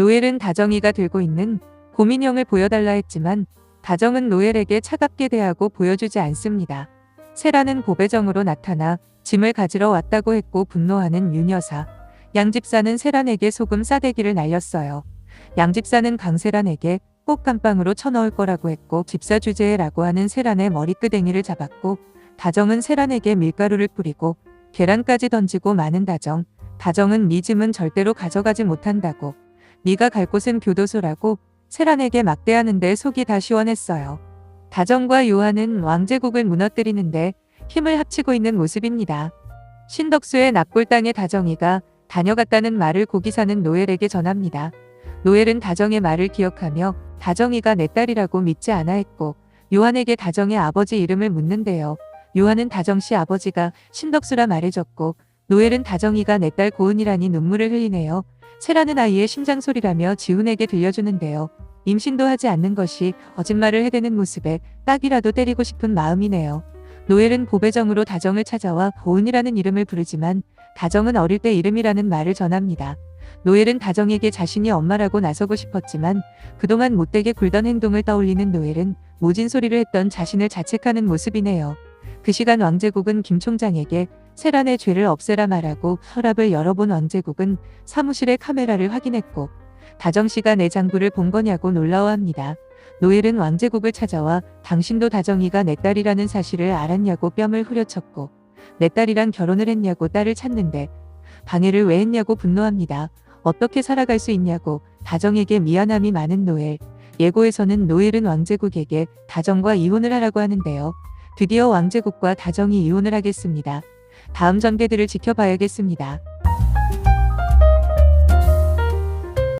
노엘은 다정이가 들고 있는 곰인형을 보여달라 했지만 다정은 노엘에게 차갑게 대하고 보여주지 않습니다. 세라는 보배정으로 나타나 짐을 가지러 왔다고 했고 분노하는 윤여사. 양집사는 세란에게 소금 싸대기를 날렸어요. 양집사는 강세란에게 꼭 감방으로 쳐넣을 거라고 했고 집사 주제라고 하는 세란의 머리끄댕이를 잡았고 다정은 세란에게 밀가루를 뿌리고 계란까지 던지고 마는 다정. 다정은 네 짐은 절대로 가져가지 못한다고. 네가 갈 곳은 교도소라고 세란에게 막대하는데 속이 다 시원했어요. 다정과 요한은 왕제국을 무너뜨리는데 힘을 합치고 있는 모습입니다. 신덕수의 납골당의 다정이가 다녀갔다는 말을 고기 사는 노엘에게 전합니다. 노엘은 다정의 말을 기억하며 다정이가 내 딸이라고 믿지 않아 했고 요한에게 다정의 아버지 이름을 묻는데요. 요한은 다정씨 아버지가 신덕수라 말해줬고 노엘은 다정이가 내 딸 고은이라니 눈물을 흘리네요. 세라는 아이의 심장 소리라며 지훈에게 들려주는데요. 임신도 하지 않는 것이 거짓말을 해대는 모습에 딱이라도 때리고 싶은 마음이네요. 노엘은 보배정으로 다정을 찾아와 고은이라는 이름을 부르지만 다정은 어릴 때 이름이라는 말을 전합니다. 노엘은 다정에게 자신이 엄마라고 나서고 싶었지만 그동안 못되게 굴던 행동을 떠올리는 노엘은 모진 소리를 했던 자신을 자책하는 모습이네요. 그 시간 왕제국은 김 총장에게 세란의 죄를 없애라 말하고 서랍을 열어본 왕제국은 사무실의 카메라를 확인했고 다정 씨가 내 장부를 본 거냐고 놀라워합니다. 노엘은 왕제국을 찾아와 당신도 다정이가 내 딸이라는 사실을 알았냐고 뺨을 후려쳤고 내 딸이랑 결혼을 했냐고 딸을 찾는데 방해를 왜 했냐고 분노합니다. 어떻게 살아갈 수 있냐고 다정에게 미안함이 많은 노엘. 예고에서는 노엘은 왕제국에게 다정과 이혼을 하라고 하는데요. 드디어 왕제국과 다정이 이혼을 하겠습니다. 다음 전개들을 지켜봐야겠습니다.